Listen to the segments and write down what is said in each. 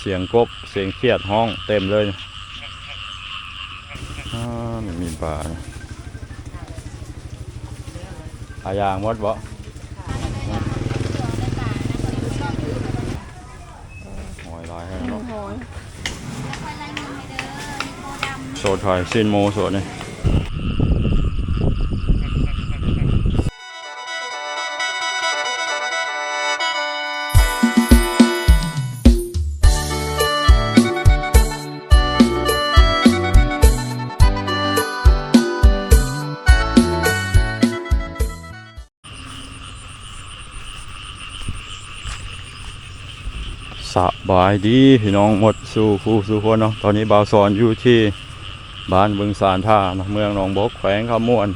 เสียงกบ เสียงเครียดห้องเต็มเลยอ่าไม่มีปลานะปลายางหมดบ่หอยลายให้เนาะโซถอยซินโมโซนี่ สบายดีพี่น้องหมดสู่คู่สู่คนเนาะตอนนี้บ่าวสอนอยู่ที่บ้านบึงสารท่าเนาะเมืองหนองบกแขวงขามวน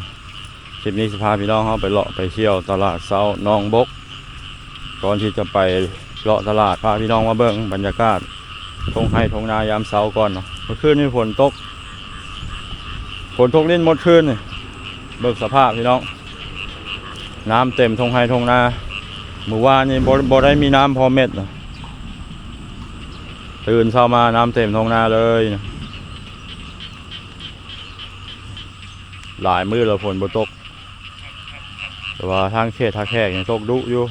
คลิปนี้สิพาพี่น้องเขาไปเลาะไปเที่ยวตลาดเซาหนองบกก่อนที่จะไปเลาะตลาดพาพี่น้องมาเบิ่งบรรยากาศทงไห้ทงนายามเช้าก่อนเนาะเมื่อคืนนี้ฝนตกฝนตกเล่นหมดคืนนี่เบิ่งสภาพพี่น้อง น้ำเต็มทงไห้ทงนาเมื่อวานนี่บ่บ่ได้มีน้ำพอเม็ดเนาะ ตื่นเช้ามาน้ำเต็มท้องนาเลย หลายมือแล้วฝนบตก แต่ว่าทางเขตทาแขกยังตกดุอยู่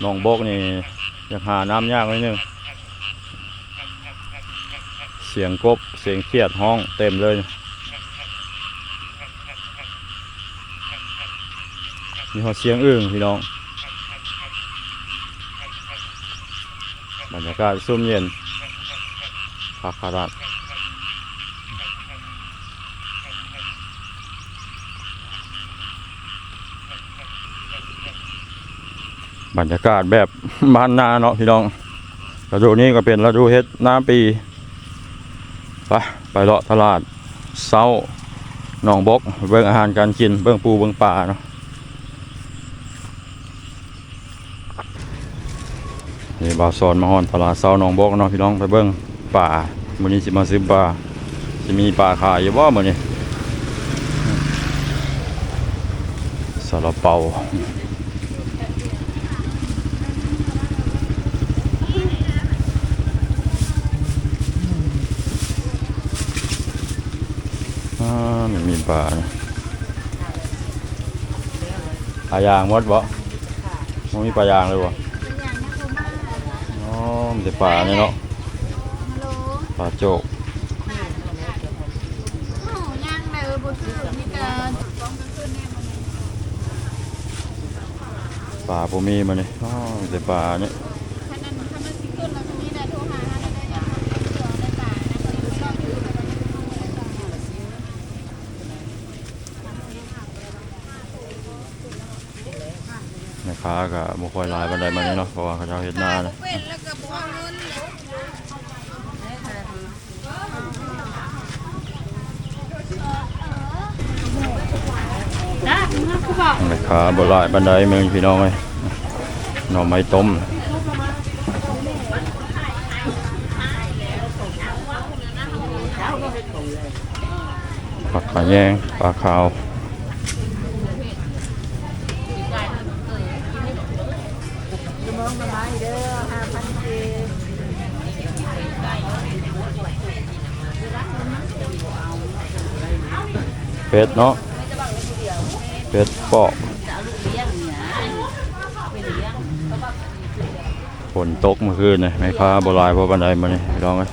หนองบกนี่ยังหาน้ำยากนิดนึงเสียงกบเสียงเครียดห้องเต็มเลยมีหอเสียงอึ่งพี่น้องบรรยากาศซุ่มเย็น พักขนาดบรรยากาศแบบบ้านนาเนาะพี่น้องฤดูนี้ก็เป็นฤดูเฮ็ดหน้าปี ไปไปเลาะตลาดเศร้าหนองบก เบิ่งอาหารการกิน เบิ่งปูเบิ่งปลาเนาะนี่บาวสอนมาฮอนตลาดเศร้าหนองบกเนาะพี่น้องไปเบิ่ง ป่ามื้อนี้สิมาซื้อปลาสิมีปลาขายอยู่บ่มื้อนี้ซาลาเปาอ่ามันมีปลานะปลายางหมดบ่มันมีปลายางเลยบ่อ๋อมันจะปลาเนี่ยเนาะ ปลาโจกปลาปูมีมาเนี่ยอ๋อมันจะปลาเนี่ยแม่ค้าก็บ่ค่อยลายปานใดมาเนี่ยเนาะเพราะว่าเขาเจ้าเฮ็ดนานะเป็นแล้วก็บอกเงินแม่ค้าบ่หลายปานใดเมืองพี่น้องเอ้ยหน่อไม้ต้มผักขาแยงปลาขาวเป็ดเนาะ เป็ดปอกฝนตกเมื่อคืนนี่ไม่ค้าบหลายเพราะบันไดมานี่ลองเลย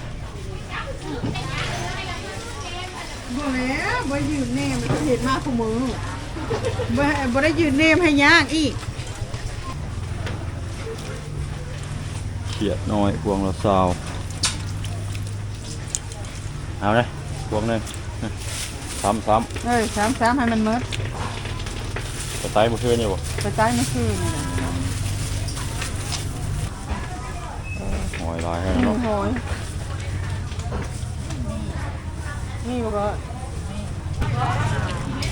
บอกแล้วบ่ยืนเนมมันเห็นมากขมือบ่บ่ได้ยืนเนมให้ยากอีกเขียดน้อยพวงละซาวเอาเลยพวงหนึ่งซ้ำซ้เอ้ยสามสามให้มันหมดำกระไตเมื่อคืนนี่บ่ไปใต้ไม่คือนี่แหละหอยลายให้โอ้เนาะโหนี่บ่ก็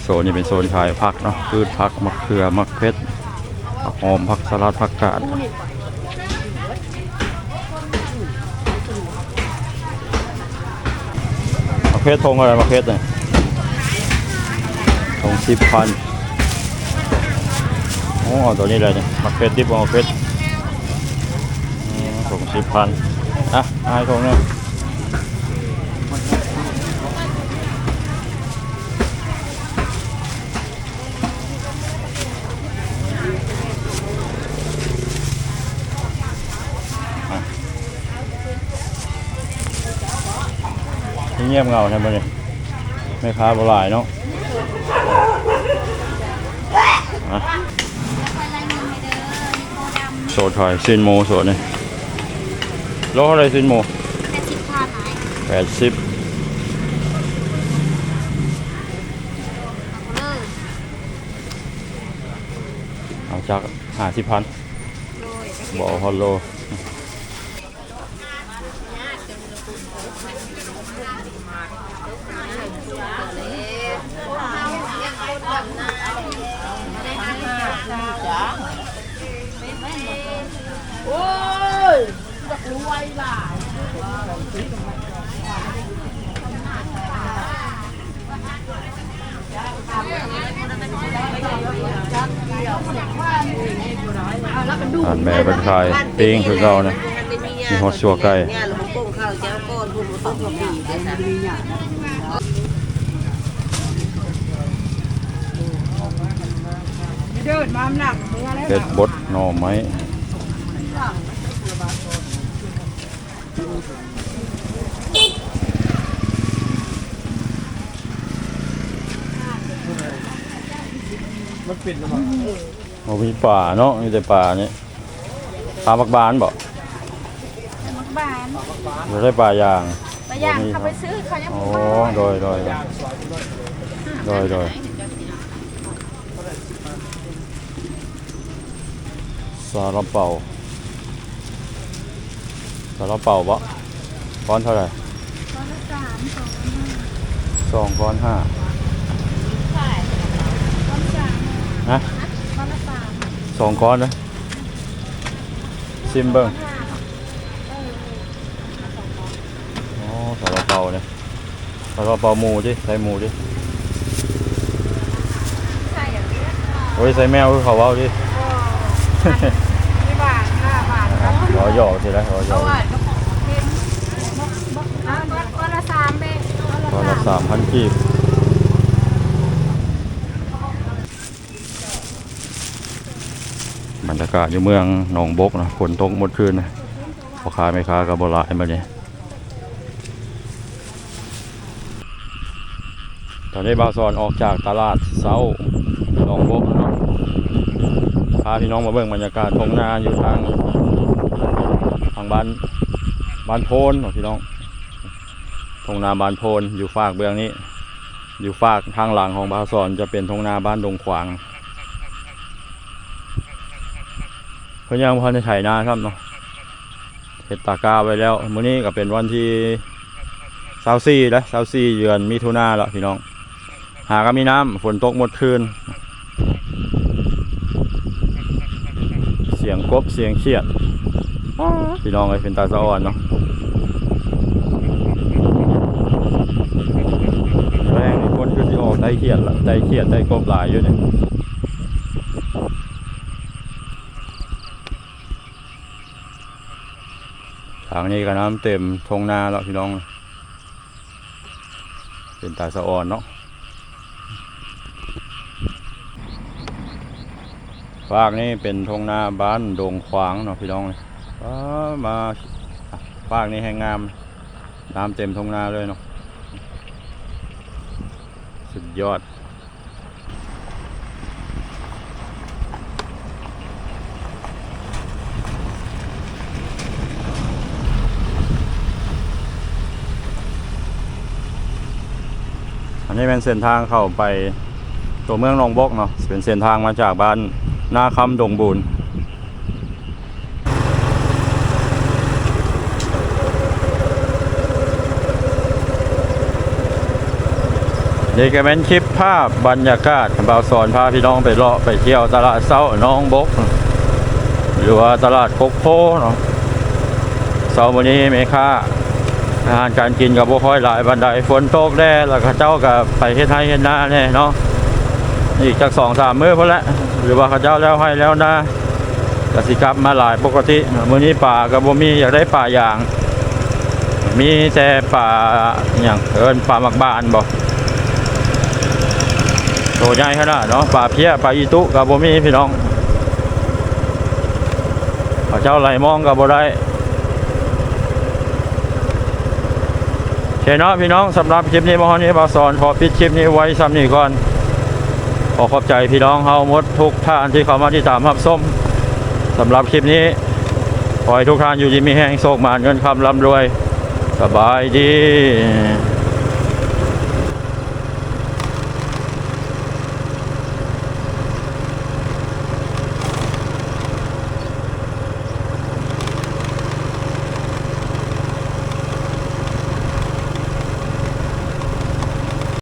โซนนี้เป็นโซนขายผักเนาะพืชผักมะเขือมะเขือผักหอมผักสลัดผักกาดมะเขือทงอะไรมะเขือเนี่ยทงสิบพัน โอ้ตัวนี้เลยเนี่ยมะเขือดิบเอามะเขืออืมทงสิบพันอะอายทงเนี่ยนี่เงียบเงาใช่ไหมเนี่ยไม่ค้าบหลายเนาะ โสดถอยซินโมโสดเนี่ยโลเท่าไหรซินโมแค่สิบห้าไม้แปดสิบเออเอาจา กห้าสิบพันโดยบอกฮอลโลอ่านแม่เป็นใครปิงคือเก่านะมีฮอตชัวไก่เนี่ยเรเดว่าต้องปีเด้อนะเดินมาหนักมือแล้วเผ็ดบดหน่อไม้ มันปิดหรือเปล่ามีป่าเนาะมีแต่ป่านี่ปลาบักบานบอกมักบานเราได้ปลายางไปย่างเขาไปซื้อเขายังอ๋อบ่มาโดยโดยโดยโดยซาลาเปา ซาลาเปาปะก้อนเท่าไหร่ตอนละสามสองสองก้อนห้าใช่ตอนละสามฮะตอนละสามสองก้อนนะซิมเบิ้งห้าเอออ๋อซาลาเปาเนี่ยซาลาเปาหมูดิใส่หมูดิใช่อะโอ้ยใส่แมวคือเขาเว้าดิ ไม่บาทห้าบาท รอหยอกสิแล้วรอหยอกเห็นละสามเบ้ตอนละก้อนละสามพันกีบบรรยากาศอยู่เมืองหนองบกนะฝนตกหมดคืนนะพ่อค้าแม่ค้ากับบลายมาเนี่ยตอนนี้บาซอนออกจากตลาดเซาหนองบกเนาะพาพี่น้องมาเบิ่งบรรยากาศทงนาอยู่ทาง งบ้านบ้านโพนพี่น้องทงนาบ้านโพนอยู่ฝากเบื้องนี้ อยู่ฝากทางหลังของบาวซอนจะเป็นทงนาบ้านดงขวางเพิ่อนยังพอในไถนาครับเนาะเห็ดตากาไว้แล้วมื้อนี้ก็เป็นวันที่24แล้ว24เดือนมิถุนาแล้วพี่น้อง หาก็มีน้ำฝนตกหมดคืน เสียงกบเสียงเขียด พี่น้องเอ้ยเป็นตาสะอ่อนเนาะแรงนี่คนคือสิออกได้เขียดละได้เขียดได้กบหลายอยู่เนี่ยทางนี้ก็น้ำเต็มทงนาแล้วพี่น้อง เป็นตาสะอ่อนเนาะฝากนี่เป็นทงนาบ้านดงขวางเนาะพี่น้องเลย มาฝากนี่แห้งงามน้ำเต็มทงนาเลยเนาะสุดยอดอันนี้เป็นเส้นทางเข้าไปตัวเมืองนองบกเนาะเป็นเส้นทางมาจากบ้านนาคำดงบูน นี่ก็เป็นคลิปภาพบรรยากาศบ่าวสอนพาพี่น้องไปเลาะไปเที่ยวตลาดเซ้าน้องบก หรือว่าตลาดโคกโพเนาะเสาวันนี้เมค่าอาหารการกินกับบ่ค่อยหลายบันไดฝนตกแน่แล้วก็เจ้าก็ไปเฮ็ดไร่เฮ็ดนาแน่เนาะอีกจากสองสามมื้อพุ่นละหรือว่าเขาเจ้าแล้วให้แล้วนะกสิกลับมาหลายปกติมื้อนี้ป่าก็บ่มีอยากได้ป่าอย่าง มีแต่ปลาอย่างเอินปลาหมักบานบ่ โตใหญ่ขนาดเนาะปลาเพี้ยปลาอีตุกับบ่มีพี่น้องเขาเจ้าไหลมองกับบ่ได้เคเนาะพี่น้องสำหรับคลิปนี้มาฮอนี้มาสอนขอปิดคลิปนี้ไว้ซ้ำนี้ก่อนขอขอบใจพี่น้องเฮาหมดทุกท่านที่เข้ามาที่ตามรับส้มสำหรับคลิปนี้ขอให้ทุกท่านอยู่ดีมีแห้งโชคมานเงินคำร่ำรวย สบายดี